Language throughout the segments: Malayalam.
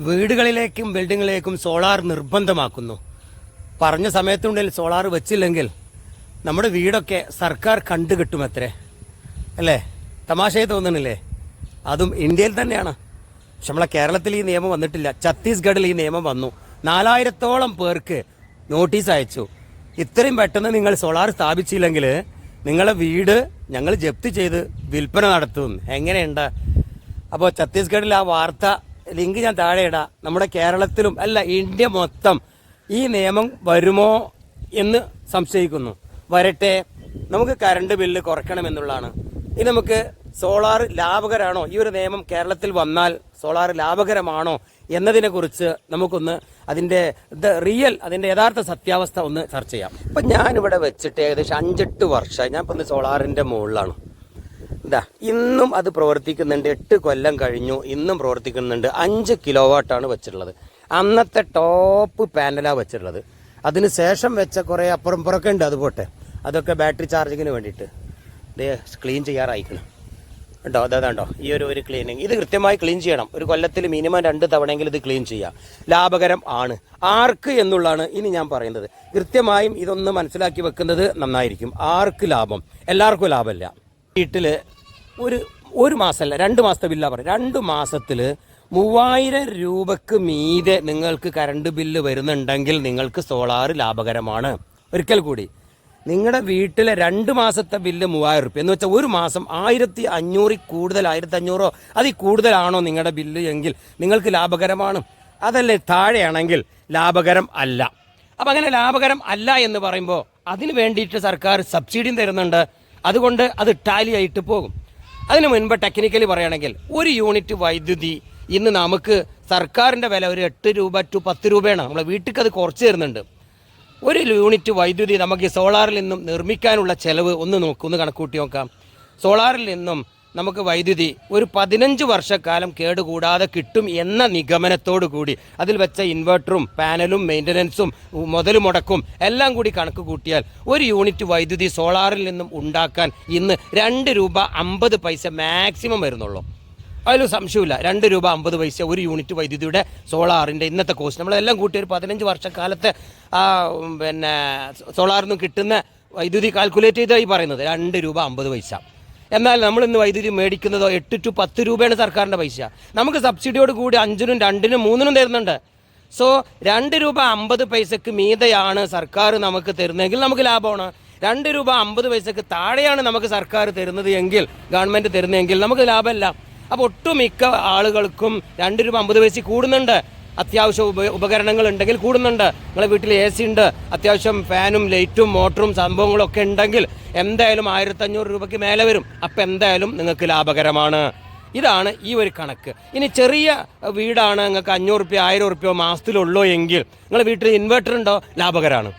വീടുകളിലേക്കും ബിൽഡിങ്ങിലേക്കും സോളാർ നിർബന്ധമാക്കുന്നു. പറഞ്ഞ സമയത്തുണ്ടിൽ സോളാർ വെച്ചില്ലെങ്കിൽ നമ്മുടെ വീടൊക്കെ സർക്കാർ കണ്ടുകിട്ടുമത്രേ. അല്ലേ? തമാശയെ തോന്നണില്ലേ? അതും ഇന്ത്യയിൽ തന്നെയാണ്. പക്ഷെ നമ്മളെ കേരളത്തിൽ ഈ നിയമം വന്നിട്ടില്ല. ഛത്തീസ്ഗഡിൽ ഈ നിയമം വന്നു. നാലായിരത്തോളം പേർക്ക് നോട്ടീസ് അയച്ചു. ഇത്രയും പെട്ടെന്ന് നിങ്ങൾ സോളാർ സ്ഥാപിച്ചില്ലെങ്കിൽ നിങ്ങളെ വീട് ഞങ്ങൾ ജപ്തി ചെയ്ത് വിൽപ്പന നടത്തും. എങ്ങനെയുണ്ട്? അപ്പോൾ ഛത്തീസ്ഗഡിൽ ആ വാർത്ത ലിങ്ക് ഞാൻ താഴെ ഇടാം. നമ്മുടെ കേരളത്തിലും അല്ല ഇന്ത്യ മൊത്തം ഈ നിയമം വരുമോ എന്ന് സംശയിക്കുന്നു. വരട്ടെ നമുക്ക് കറണ്ട് ബില്ല് കുറയ്ക്കണമെന്നുള്ളതാണ് ഇനി നമുക്ക് സോളാർ ലാഭകരമാണോ ഈ ഒരു നിയമം കേരളത്തിൽ വന്നാൽ സോളാർ ലാഭകരമാണോ എന്നതിനെക്കുറിച്ച് നമുക്കൊന്ന് അതിന്റെ റിയൽ അതിന്റെ യഥാർത്ഥ സത്യാവസ്ഥ ഒന്ന് ചർച്ച ചെയ്യാം. ഇപ്പൊ ഞാനിവിടെ വെച്ചിട്ട് ഏകദേശം അഞ്ചെട്ട് വർഷമായി. ഞാൻ ഇപ്പൊ സോളാറിന്റെ മുകളിലാണ്. ഇതാ ഇന്നും അത് പ്രവർത്തിക്കുന്നുണ്ട്. എട്ട് കൊല്ലം കഴിഞ്ഞു ഇന്നും പ്രവർത്തിക്കുന്നുണ്ട്. അഞ്ച് കിലോ വാട്ടാണ് വെച്ചിട്ടുള്ളത്. അന്നത്തെ ടോപ്പ് പാനലാണ് വെച്ചിട്ടുള്ളത്. അതിന് ശേഷം വെച്ച കുറേ അപ്പുറം പുറമൊക്കെ ഉണ്ട് അത് പോട്ടെ. അതൊക്കെ ബാറ്ററി ചാർജിങ്ങിന് വേണ്ടിയിട്ട് ദേ ക്ലീൻ ചെയ്യാറായിക്കണം. കേട്ടോ അതാണ്ടോ ഈ ഒരു ഒരു ക്ലീനിങ് ഇത് കൃത്യമായി ക്ലീൻ ചെയ്യണം. ഒരു കൊല്ലത്തിൽ മിനിമം രണ്ട് തവണയെങ്കിലും ഇത് ക്ലീൻ ചെയ്യാം. ലാഭകരം ആണ്. ആർക്ക് എന്നുള്ളതാണ് ഇനി ഞാൻ പറയുന്നത്. കൃത്യമായും ഇതൊന്ന് മനസ്സിലാക്കി വെക്കുന്നത് നന്നായിരിക്കും. ആർക്ക് ലാഭം? എല്ലാവർക്കും ലാഭമല്ല. വീട്ടിൽ ഒരു ഒരു മാസമല്ല രണ്ട് മാസത്തെ ബില്ലാ പറയും രണ്ട് മാസത്തിൽ മൂവായിരം രൂപക്ക് മീതെ നിങ്ങൾക്ക് കറണ്ട് ബില്ല് വരുന്നുണ്ടെങ്കിൽ നിങ്ങൾക്ക് സോളാർ ലാഭകരമാണ്. ഒരിക്കൽ കൂടി നിങ്ങളുടെ വീട്ടിലെ രണ്ട് മാസത്തെ ബില്ല് മൂവായിരം റുപ്യ. എന്ന് വെച്ചാൽ ഒരു മാസം ആയിരത്തി അഞ്ഞൂറിൽ കൂടുതൽ ആയിരത്തി അഞ്ഞൂറോ അതിൽ കൂടുതലാണോ നിങ്ങളുടെ ബില്ല് എങ്കിൽ നിങ്ങൾക്ക് ലാഭകരമാണ്. അതല്ലേ താഴെയാണെങ്കിൽ ലാഭകരം അല്ല. അപ്പം അങ്ങനെ ലാഭകരം അല്ല എന്ന് പറയുമ്പോൾ അതിന് വേണ്ടിയിട്ട് സർക്കാർ സബ്സിഡിയും തരുന്നുണ്ട്. അതുകൊണ്ട് അത് ടാലി ആയിട്ട് പോകും. അതിന് മുൻപ് ടെക്നിക്കലി പറയുകയാണെങ്കിൽ ഒരു യൂണിറ്റ് വൈദ്യുതി ഇന്ന് നമുക്ക് സർക്കാരിന്റെ വില ഒരു എട്ട് രൂപ ടു പത്ത് രൂപയാണ്. നമ്മളെ വീട്ടിൽ അത് കുറച്ച് തരുന്നുണ്ട്. ഒരു യൂണിറ്റ് വൈദ്യുതി നമുക്ക് സോളാറിൽ നിന്നും നിർമ്മിക്കാനുള്ള ചെലവ് ഒന്ന് നോക്ക് ഒന്ന് കണക്കൂട്ടി നോക്കാം. സോളാറിൽ നിന്നും നമുക്ക് വൈദ്യുതി ഒരു പതിനഞ്ച് വർഷക്കാലം കേടുകൂടാതെ കിട്ടും എന്ന നിഗമനത്തോടു കൂടി. അതിൽ വെച്ച ഇൻവെർട്ടറും പാനലും മെയിന്റനൻസും മുതൽ മുടക്കും എല്ലാം കൂടി കണക്ക് കൂട്ടിയാൽ ഒരു യൂണിറ്റ് വൈദ്യുതി സോളാറിൽ നിന്നും ഉണ്ടാക്കാൻ ഇന്ന് രണ്ട് രൂപ അമ്പത് പൈസ മാക്സിമം വരുന്നുള്ളൂ. അതിൽ സംശയമില്ല രണ്ട് രൂപ അമ്പത് പൈസ ഒരു യൂണിറ്റ് വൈദ്യുതിയുടെ സോളാറിന്റെ ഇന്നത്തെ കോസ്റ്റ് നമ്മളെല്ലാം കൂട്ടി ഒരു പതിനഞ്ച് വർഷക്കാലത്തെ പിന്നെ സോളാറിൽ നിന്ന് കിട്ടുന്ന വൈദ്യുതി കാൽക്കുലേറ്റ് ചെയ്തായി പറയുന്നത്. രണ്ട് രൂപ അമ്പത് പൈസ. എന്നാൽ നമ്മൾ ഇന്ന് വൈദ്യുതി മേടിക്കുന്നതോ എട്ട് ടു പത്ത് രൂപയാണ് സർക്കാരിന്റെ പൈസ. നമുക്ക് സബ്സിഡിയോട് കൂടി അഞ്ചിനും രണ്ടിനും മൂന്നിനും തരുന്നുണ്ട്. സോ രണ്ട് രൂപ അമ്പത് പൈസക്ക് മീതെയാണ് സർക്കാർ നമുക്ക് തരുന്നതെങ്കിൽ നമുക്ക് ലാഭമാണ്. രണ്ട് രൂപ അമ്പത് പൈസക്ക് താഴെയാണ് നമുക്ക് സർക്കാർ തരുന്നത് എങ്കിൽ ഗവൺമെന്റ് തരുന്നതെങ്കിൽ നമുക്ക് ലാഭമല്ല. അപ്പോൾ ഒട്ടുമിക്ക ആളുകൾക്കും രണ്ട് രൂപ അമ്പത് പൈസ കൂടുന്നുണ്ട്. അത്യാവശ്യം ഉപ ഉപകരണങ്ങൾ ഉണ്ടെങ്കിൽ കൂടുന്നുണ്ട്. നിങ്ങളെ വീട്ടിൽ എ സി ഉണ്ട്. അത്യാവശ്യം ഫാനും ലൈറ്റും മോട്ടറും സംഭവങ്ങളും ഒക്കെ ഉണ്ടെങ്കിൽ എന്തായാലും ആയിരത്തഞ്ഞൂറ് രൂപയ്ക്ക് മേലെ വരും. അപ്പം എന്തായാലും നിങ്ങൾക്ക് ലാഭകരമാണ്. ഇതാണ് ഈ ഒരു കണക്ക്. ഇനി ചെറിയ വീടാണ് നിങ്ങൾക്ക് അഞ്ഞൂറ് റുപ്യ ആയിരം റുപ്യോ മാസത്തിലുള്ളൂ എങ്കിൽ നിങ്ങളെ വീട്ടിൽ ഇൻവെർട്ടർ ഉണ്ടോ? ലാഭകരമാണ്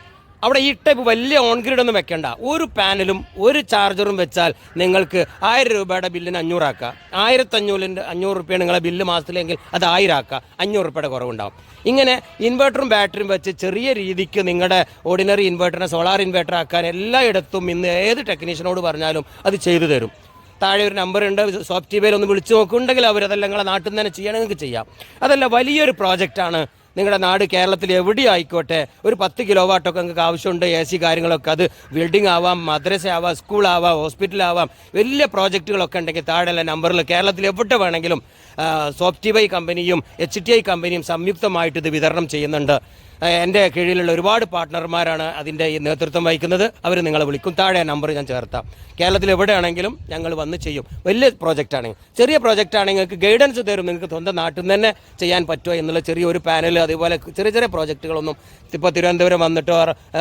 അവിടെ ഈ ടൈപ്പ് വലിയ ഓൺ ഗ്രിഡ് ഒന്നും വെക്കണ്ട. ഒരു പാനലും ഒരു ചാർജറും വെച്ചാൽ നിങ്ങൾക്ക് ആയിരം രൂപയുടെ ബില്ലിന് അഞ്ഞൂറാക്കുക ആയിരത്തഞ്ഞൂറിന്റെ അഞ്ഞൂറ് റുപ്യ നിങ്ങളെ ബില്ല് മാസത്തിലെങ്കിൽ അത് ആയിരം ആക്കുക അഞ്ഞൂറ് റുപ്യയുടെ കുറവുണ്ടാവും. ഇങ്ങനെ ഇൻവെർട്ടറും ബാറ്ററിയും വെച്ച് ചെറിയ രീതിക്ക് നിങ്ങളുടെ ഓർഡിനറി ഇൻവെർട്ടറിനെ സോളാർ ഇൻവെർട്ടർ ആക്കാൻ എല്ലായിടത്തും ഇന്ന് ഏത് ടെക്നീഷ്യനോട് പറഞ്ഞാലും അത് ചെയ്തു തരും. താഴെ ഒരു നമ്പർ ഉണ്ട് സോഫ്റ്റ്വെയർ ഒന്ന് വിളിച്ചു നോക്കുന്നുണ്ടെങ്കിൽ അവരതെല്ലാം നിങ്ങളെ നാട്ടിൽ നിന്ന് തന്നെ ചെയ്യണമെങ്കിൽ ചെയ്യാം. അതല്ല വലിയൊരു പ്രോജക്റ്റാണ് നിങ്ങളുടെ നാട് കേരളത്തിൽ എവിടെ ആയിക്കോട്ടെ ഒരു പത്ത് കിലോ വാട്ടൊക്കെ നിങ്ങൾക്ക് ആവശ്യമുണ്ട് എ സി കാര്യങ്ങളൊക്കെ. അത് ബിൽഡിംഗ് ആവാം മദ്രസ ആവാം ഹോസ്പിറ്റൽ ഹോസ്പിറ്റലാവാം വലിയ പ്രോജക്റ്റുകളൊക്കെ ഉണ്ടെങ്കിൽ താഴെയുള്ള നമ്പറിൽ കേരളത്തിൽ എവിടെ വേണമെങ്കിലും സോഫ്റ്റ്വെയർ കമ്പനിയും എച്ച് ടി ഐ കമ്പനിയും സംയുക്തമായിട്ട് ഇത് വിതരണം ചെയ്യുന്നുണ്ട്. എന്റെ കീഴിലുള്ള ഒരുപാട് പാർട്ട്ണർമാരാണ് അതിന്റെ ഈ നേതൃത്വം വഹിക്കുന്നത്. അവർ നിങ്ങളെ വിളിക്കും. താഴെ നമ്പർ ഞാൻ ചേർത്താം. കേരളത്തിൽ എവിടെയാണെങ്കിലും ഞങ്ങൾ വന്ന് ചെയ്യും. വലിയ പ്രോജക്റ്റ് ആണെങ്കിൽ ചെറിയ പ്രോജക്റ്റ് ആണെങ്കിൽ നിങ്ങൾക്ക് ഗൈഡൻസ് തരും. നിങ്ങൾക്ക് സ്വന്തം നാട്ടിൽ നിന്ന് തന്നെ ചെയ്യാൻ പറ്റുമോ എന്നുള്ള ചെറിയൊരു പാനൽ അതുപോലെ ചെറിയ ചെറിയ പ്രോജക്റ്റുകളൊന്നും ഇപ്പോൾ തിരുവനന്തപുരം വന്നിട്ടോ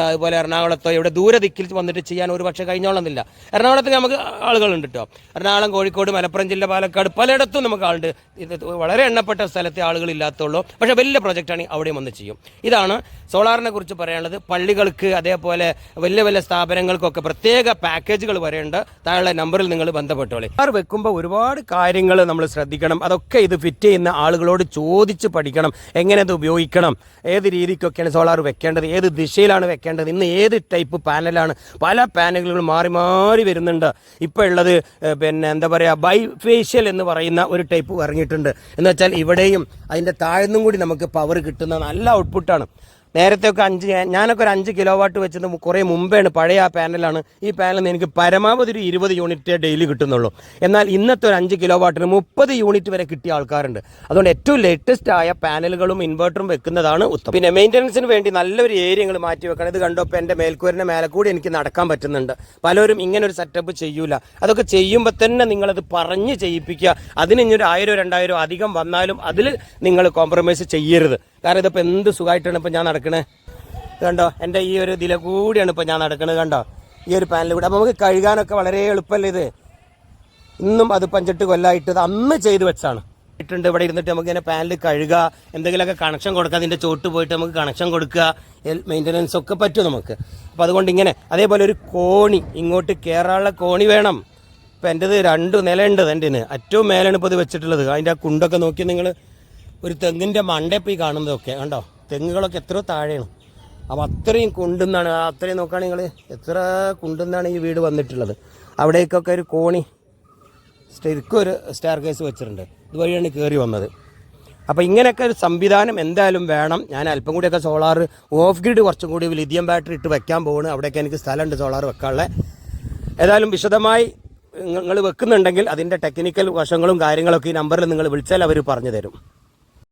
അതുപോലെ എറണാകുളത്തോ ഇവിടെ ദൂര ദിക്കിൽ വന്നിട്ട് ചെയ്യാൻ ഒരു പക്ഷേ കഴിഞ്ഞോളുന്നില്ല. എറണാകുളത്ത് നമുക്ക് ആളുകളുണ്ട് കേട്ടോ എറണാകുളം കോഴിക്കോട് മലപ്പുറം ജില്ല പാലക്കാട് പലയിടത്തും നമുക്ക് ആളുണ്ട്. ഇത് വളരെ എണ്ണപ്പെട്ട സ്ഥലത്തെ ആളുകൾ ഇല്ലാത്തുള്ളൂ പക്ഷേ വലിയ പ്രോജക്റ്റ് ആണെങ്കിൽ അവിടെയും വന്ന് ചെയ്യും. ഇതാണ് സോളാറാണ് സോളാറിനെ കുറിച്ച് പറയാനുള്ളത് പള്ളികൾക്ക് അതേപോലെ വലിയ വലിയ സ്ഥാപനങ്ങൾക്കൊക്കെ പ്രത്യേക പാക്കേജുകൾ വരെയുണ്ട്. താഴെ നമ്പറിൽ നിങ്ങൾ ബന്ധപ്പെട്ടോളി. സോളാർ വെക്കുമ്പോൾ ഒരുപാട് കാര്യങ്ങൾ നമ്മൾ ശ്രദ്ധിക്കണം. അതൊക്കെ ഇത് ഫിറ്റ് ചെയ്യുന്ന ആളുകളോട് ചോദിച്ച് പഠിക്കണം. എങ്ങനെ അത് ഉപയോഗിക്കണം? ഏത് രീതിക്കൊക്കെയാണ് സോളാർ വെക്കേണ്ടത്? ഏത് ദിശയിലാണ് വെക്കേണ്ടത്? ഇന്ന് ഏത് ടൈപ്പ് പാനലാണ്? പല പാനലുകൾ മാറി മാറി വരുന്നുണ്ട്. ഇപ്പോൾ ഉള്ളത് പിന്നെ എന്താ പറയുക ബൈ ഫേഷ്യൽ എന്ന് പറയുന്ന ഒരു ടൈപ്പ് ഇറങ്ങിയിട്ടുണ്ട്. എന്ന് വെച്ചാൽ ഇവിടെയും അതിന്റെ താഴ്ന്നും കൂടി നമുക്ക് പവർ കിട്ടുന്ന നല്ല ഔട്ട്പുട്ടാണ്. നേരത്തെ ഒക്കെ അഞ്ച് ഞാനൊക്കെ ഒരു അഞ്ച് കിലോ വാട്ട് വെച്ചത് കുറേ മുമ്പേണ് പഴയ ആ പാനലാണ്. ഈ പാനലിൽ എനിക്ക് പരമാവധി ഒരു ഇരുപത് യൂണിറ്റ് ഡെയിലി കിട്ടുന്നുള്ളൂ. എന്നാൽ ഇന്നത്തെ ഒരു അഞ്ച് കിലോ വാട്ടിന് മുപ്പത് യൂണിറ്റ് വരെ കിട്ടിയ ആൾക്കാരുണ്ട്. അതുകൊണ്ട് ഏറ്റവും ലേറ്റസ്റ്റ് ആയ പാനലുകളും ഇൻവേർട്ടറും വെക്കുന്നതാണ് ഉത്തമം. പിന്നെ മെയിന്റനൻസിന് വേണ്ടി നല്ലൊരു ഏരിയകൾ മാറ്റി വെക്കണം. ഇത് കണ്ടപ്പോൾ എന്റെ മേൽക്കൂരിന്റെ മേലെ കൂടി എനിക്ക് നടക്കാൻ പറ്റുന്നുണ്ട്. പലരും ഇങ്ങനെ ഒരു സെറ്റപ്പ് ചെയ്യൂല. അതൊക്കെ ചെയ്യുമ്പോൾ തന്നെ നിങ്ങളത് പറഞ്ഞ് ചെയ്യിപ്പിക്കുക. അതിന് ഇനി ഒരു ആയിരം രണ്ടായിരം അധികം വന്നാലും അതിൽ നിങ്ങൾ കോംപ്രമൈസ് ചെയ്യരുത്. കാരണം ഇതിപ്പോൾ എന്ത് സുഖമായിട്ടാണ് ഇപ്പോൾ ഞാൻ നടക്കണേ? കണ്ടോ? എന്റെ ഈ ഒരു ഇതിലെ കൂടിയാണ് ഇപ്പോൾ ഞാൻ നടക്കുന്നത് കണ്ടോ? ഈ ഒരു പാനൽ കൂടെ. അപ്പോൾ നമുക്ക് കഴുകാനൊക്കെ വളരെ എളുപ്പമല്ലേ ഇത്? ഇന്നും അത് പഞ്ചെട്ട് കൊല്ലായിട്ട് അന്ന് ചെയ്തു വെച്ചാണ്. ഇട്ടുണ്ട് ഇവിടെ ഇരുന്നിട്ട് നമുക്ക് ഇങ്ങനെ പാനൽ കഴുകുക എന്തെങ്കിലുമൊക്കെ കണക്ഷൻ കൊടുക്കുക അതിന്റെ ചോട്ട് പോയിട്ട് നമുക്ക് കണക്ഷൻ കൊടുക്കുക മെയിന്റനൻസ് ഒക്കെ പറ്റും നമുക്ക്. അപ്പോൾ അതുകൊണ്ട് ഇങ്ങനെ അതേപോലെ ഒരു കോണി ഇങ്ങോട്ട് കയറാനുള്ള കോണി വേണം. ഇപ്പം എന്റെത് രണ്ട് നിലയുണ്ട് എന്റെ ഏറ്റവും മേലാണ് ഇപ്പോൾ ഇത് വെച്ചിട്ടുള്ളത്. അതിന്റെ ആ കുണ്ടൊക്കെ നോക്കി നിങ്ങൾ ഒരു തെങ്ങിന്റെ ഈ കാണുന്നതൊക്കെ കണ്ടോ? തെങ്ങുകളൊക്കെ എത്ര താഴെയാണ്. അപ്പോൾ അത്രയും കുണ്ടെന്നാണ് അത്രയും നോക്കുകയാണെങ്കിൽ നിങ്ങൾ എത്ര കുണ്ടെന്നാണ് ഈ വീട് വന്നിട്ടുള്ളത്. അവിടേക്കൊക്കെ ഒരു കോണി ശരിക്കും ഒരു സ്റ്റാർ കേസ് വെച്ചിട്ടുണ്ട്. ഇതുവഴിയാണ് കയറി വന്നത്. അപ്പോൾ ഇങ്ങനെയൊക്കെ ഒരു സംവിധാനം എന്തായാലും വേണം. ഞാൻ അല്പം കൂടിയൊക്കെ സോളാർ ഓഫ് ഗ്രിഡ് കുറച്ചും കൂടി ലിഥിയം ബാറ്ററി ഇട്ട് വെക്കാൻ പോകുന്നു അവിടെയൊക്കെ എനിക്ക് സ്ഥലമുണ്ട് സോളാർ വെക്കാനുള്ള. ഏതായാലും വിശദമായി നിങ്ങൾ വെക്കുന്നുണ്ടെങ്കിൽ അതിന്റെ ടെക്നിക്കൽ വശങ്ങളും കാര്യങ്ങളൊക്കെ ഈ നമ്പറിൽ നിങ്ങൾ വിളിച്ചാൽ അവർ പറഞ്ഞു തരും.